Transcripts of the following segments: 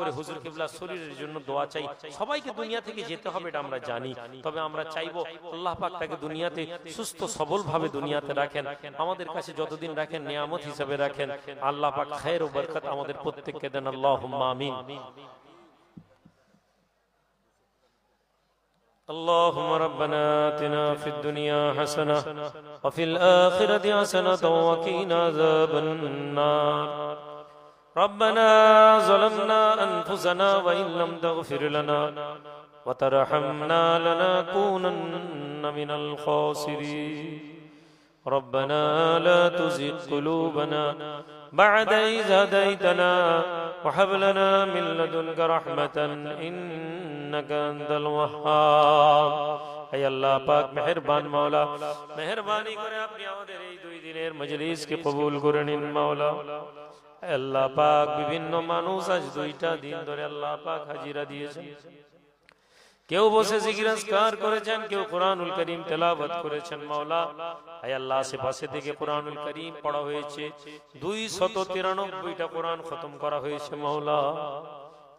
করে হুজুর কিবলা শরীরের জন্য দোয়া চাই সবাইকে দুনিয়া থেকে যেতে হবে এটা আমরা জানি তবে আমরা চাইবো আল্লাহ পাক তাকে দুনিয়াতে সুস্থ সবল ভাবে দুনিয়াতে রাখেন আমাদের কাছে যতদিন রাখেন নিয়ামত হিসেবে রাখেন আল্লাহ পাক খায়ের ও বরকত আমাদের প্রত্যেককে দেন আল্লাহ আমিন اللهم ربنا آتنا في الدنيا حسنة وفي الآخرة حسنة وقنا عذاب النار ربنا ظلمنا أنفسنا وإن لم تغفر لنا وترحمنا لنكونن من الخاسرين ربنا لا تزغ قلوبنا بعد إذ هديتنا وهب لنا من لدنك رحمة إنك أنت الوهاب হে আল্লাহ পাক মেহেরবান মাওলা মেহেরবানি করে আপনি আমাদের এই দুই দিনের মজলিসকে কবুল করে নিন মাওলা হে আল্লাহ পাক বিভিন্ন মানুষ আজ দুইটা দিন ধরে আল্লাহ পাক হাজিরা দিয়েছেন। কেউ বসে জিজ্ঞাসকার করেছেন, কেউ কোরআনুল করিম তেলাবত করেছেন, মাওলা। আয় আল্লাহ, আশেপাশে থেকে কোরআনুল করিম পড়া হয়েছে। দুই শত তিরানব্বইটা কোরআন খতম করা হয়েছে, মাওলা।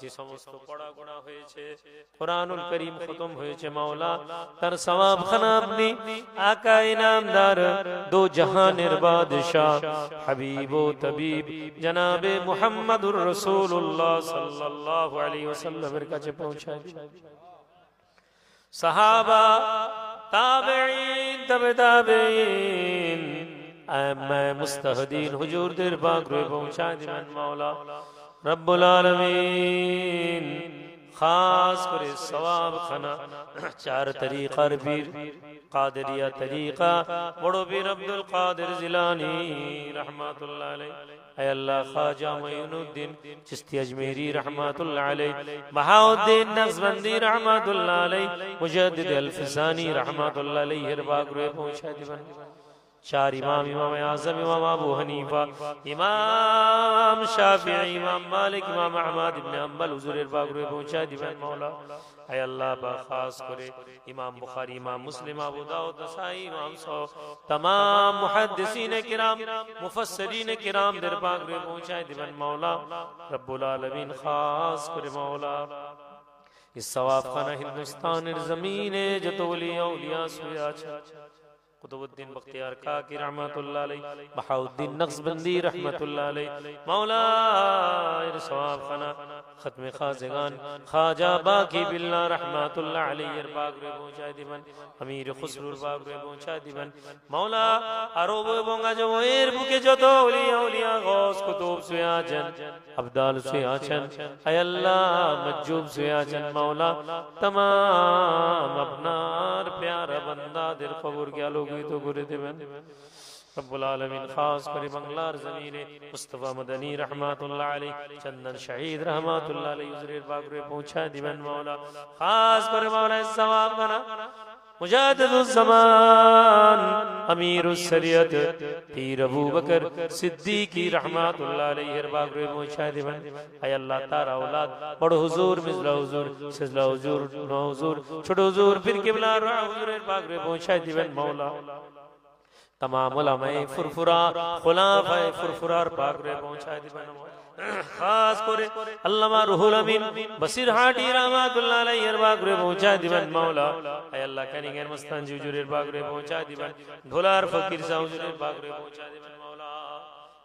যে সমস্ত পড়াগোনা হয়েছে কোরআনুল করিম খতম হয়েছে মাওলা তার সওয়াব খানা আপনি আকা ইনামদার দো জাহানের বাদশাহ হাবিব ও তবিব জনাবে মুহাম্মদুর রাসূলুল্লাহ সাল্লাল্লাহু আলাইহি ওয়াসাল্লামের কাছে পৌঁছায় দিন সাহাবা তাবেঈন তবে তাবেঈন আম্মা মুস্তাহদিন হুজুরদের বাগরে পৌঁছায় দিবেন মাওলা রব্বুল আলামিন খাস করে সওয়াব খানা চার তরিকার বীর কাদেরিয়া তরিকা বড় বীর আব্দুল কাদের জিলানী রহমাতুল্লাহ আলাইহি আয় আল্লাহ খাজা মাইনুদ্দিন চিশতি আজমেরি রহমাতুল্লাহ আলাইহি বাহাউদ্দিন নকশবন্দি রহমাতুল্লাহ আলাইহি মুজাদ্দিদ আল-ফিসানি রহমাতুল্লাহ আলাইহি এর বাগরে چار امام امام اعظم، امام ابو حنیفہ، امام شافعی، امام مالک، امام احمد ابن حنبل، حضور پاک روئے پہنچا دیوان مولا۔ اے اللہ با خاص کرے، امام بخاری، امام مسلم، ابو داؤد، نسائی، امام سو، تمام محدثین کرام، مفسرین کرام در روی روئے پہنچا دیوان مولا۔ رب العالمین خاص کرے مولا۔ اس سواب خانہ ہندوستان زمین جتولی اولیاء سویا۔ چھا কুতুবউদ্দিন বখতিয়ার কাকি রহমাতুল্লাহ আলাই বাহাউদ্দিন নকশবন্দি রহমাতুল্লাহ আলাই মাওলানা এর সওয়াব খানা। খতমে খাজগান খাজা বাকি বিল্লাহ রহমাতুল্লাহ আলাই এর বাগরে পৌঁছায় দিবেন আমির খুসরুর বাগরে পৌঁছায় দিবেন মাওলা আরব এবং আজম এর বুকে যত ওলিয়া উলিয়া গৌস কুতুব শুয়ে আছেন আবদাল শুয়ে আছেন আয় আল্লাহ মজ্জুব শুয়ে আছেন মাওলা तमाम আপনার প্যারা বান্দাদের কবরকে আলোকিত করে দেবেন রব্বুল আলামিন খাস করে বাংলার জমিনে মুস্তাফা মদনী রহমাতুল্লাহ আলাইহি চন্দন শহীদ রহমাতুল্লাহ আলাইহি হুজুরের বাগরে পৌঁছা দিবেন মাওলা খাস করে মাওলা সওয়াব বানা মুজাদ্দিদুজ্জামান আমিরুস শরিয়ত পীর আবু বকর সিদ্দিকী রাহমাতুল্লাহ আলাইহির বাগরে পৌঁছা দিবেন আয় আল্লাহ তার اولاد تمام علماء فرفرا خلاف ہے فرفرا اور پاک رے پہنچائے دی بنا خاص کرے علامہ روح الامین بصیر ہاٹی رحمت اللہ علیہ ارباق رہے رے پہنچائے دی مولا، اے اللہ کہنے گئے مستان جو حضور پاک رے پہنچائے دی بن فقیر صاحب جو پاک رے پہنچائے دی مولا۔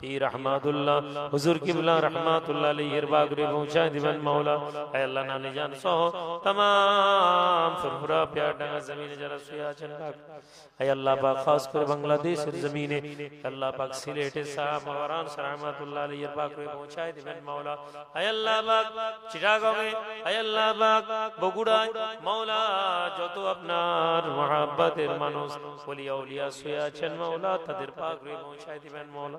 پیر احمد اللہ، حضور کی بلا رحمت اللہ علیہ ارباغ ریبوں شاہ دیوان مولا۔ اے اللہ نانی جان سو، تمام فرمورا پیار ڈنگا زمین جرہ سویا چنگاک اے اللہ پاک، خاص کر بنگلہ دیش زمین اللہ پاک سلیٹ صاحب موران سرحمت اللہ علیہ ارباغ ریبوں شاہ دیوان مولا۔ اے اللہ پاک چراغوں میں اے اللہ پاک، بگوڑا مولا، جو تو اپنا محبت ارمانوس ولی اولیاء، سویا چن مولا تدر پاک ریبوں شاہ دیوان مولا۔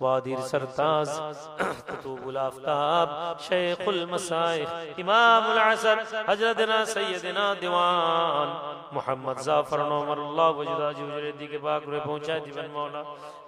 وادر سرتاز قطوب الافتاب، شیخ المسائخ امام العصر، حضرتنا سیدنا دیوان، محمد زعفر عمر اللہ وجدہ حجر دی کے پاک روح پہنچا دیوان مولا۔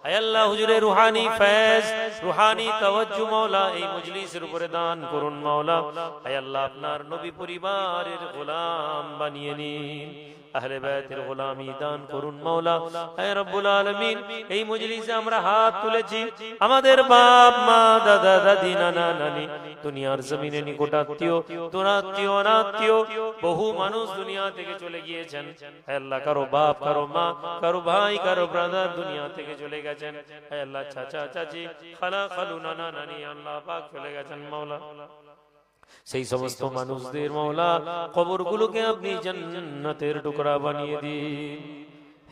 اے اللہ حجر روحانی فیض، روحانی توجہ مولا، اے مجلس روپردان کرن مولا۔ اے اللہ اپنا نبی پوری بار غلام بنینی আহলে বায়তের গোলামি দান করুন মাওলা। হে রব্বুল আলামিন এই মজলিসে আমরা হাত তুলেছি। আমাদের বাপ মা দাদা দাদি নানা নানি। দুনিয়ার জমিনে নিকটাত্মীয় দূরাত্মীয় অনাত্মীয় বহু মানুষ দুনিয়া থেকে চলে গিয়েছেন। হে আল্লাহ কারও বাপ কারও মা কারও ভাই কারও ব্রাদার দুনিয়া থেকে চলে গেছেন। হে আল্লাহ চাচা চাচি খালা খালু নানা নানি আল্লাহ পাক চলে গেছেন মাওলা। সেই সমস্ত মানুষদের মৌলা কবরগুলোকে আপনি জান্নাতের টুকরা বানিয়ে দিন।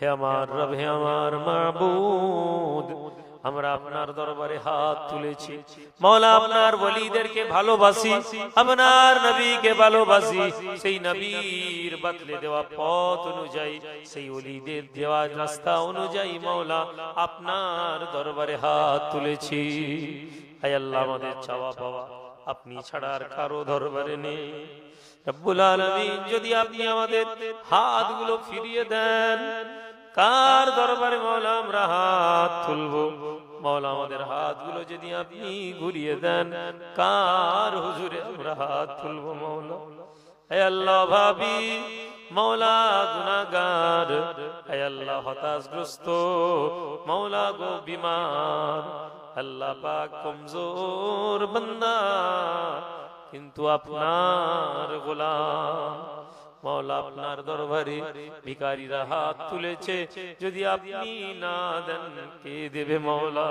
হে আমার রব হে আমার মাবুদ। আমরা আপনার দরবারে হাত তুলেছি। মৌলা আপনার ওলিদেরকে ভালোবাসি। আপনার নবীকে ভালোবাসি। সেই নবীর বদলে দেওয়া পথ অনুযায়ী সেই ওলিদের দেওয়া রাস্তা অনুযায়ী মৌলা আপনার দরবারে হাত তুলেছি। হায় আল্লাহ আমাদের চাওয়া পাওয়া। আপনি ছাড়া আর কারও দরবারে নেই। রব্বুল আলামিন যদি আপনি আমাদের হাতগুলো ফিরিয়ে দেন কার দরবারে মৌলা আমরা হাত তুলবো? মৌলা আমাদের হাতগুলো যদি আপনি ঘুরিয়ে দেন কার হুজুরে আমরা হাত তুলবো মৌলা হে আল্লাহ ভাবি মৌলা গুনাগার হে আল্লাহ হতাশগ্রস্ত মৌলা গো বিমার। আল্লাহ পাক কমজোর বান্দা, কিন্তু আপনার গোলাম মৌলা আপনার দরবারে ভিকারীরা হাত তুলেছে, যদি আপনি না দেন, কে দেবে মৌলা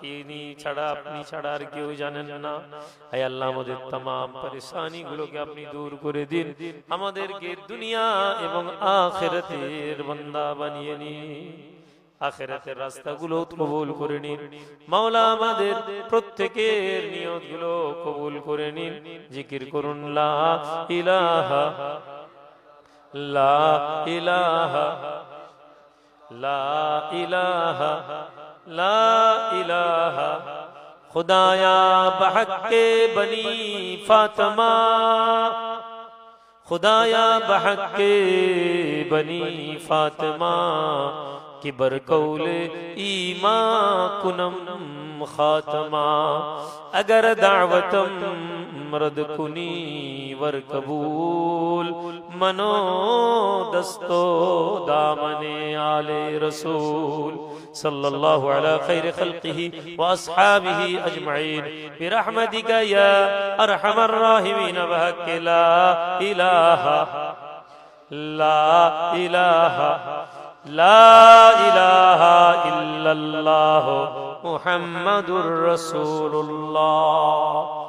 তিনি ছাড়া আপনি ছাড়া আর কেউ জানেন না আয় আল্লাহ আমাদের तमाम পরেশানি গুলোকে আপনি দূর করে দিন আমাদেরকে দুনিয়া এবং আখিরাতের বান্দা বানিয়ে নিন আখেরাতের রাস্তাগুলো কবুল করে নিন মাওলা আমাদের প্রত্যেকের নিয়তগুলো কবুল করে নিন জিকির করুন লা ইলাহা লা ইলাহা লা ইলাহা لا الہ خدایا بحق بنی فاطمہ. خدایا بحق بنی فاطمہ. کی برکول ایمان کنم خاتمہ. اگر دعوتم مرد کنی ور قبول. منو دستو دامن آل رسول. صلی اللہ على خیر خلقه و اصحابه اجمعین. يا یا ارحم الراحمین. بحق لا الہ لا الہ لا إله إلا الله محمد رسول الله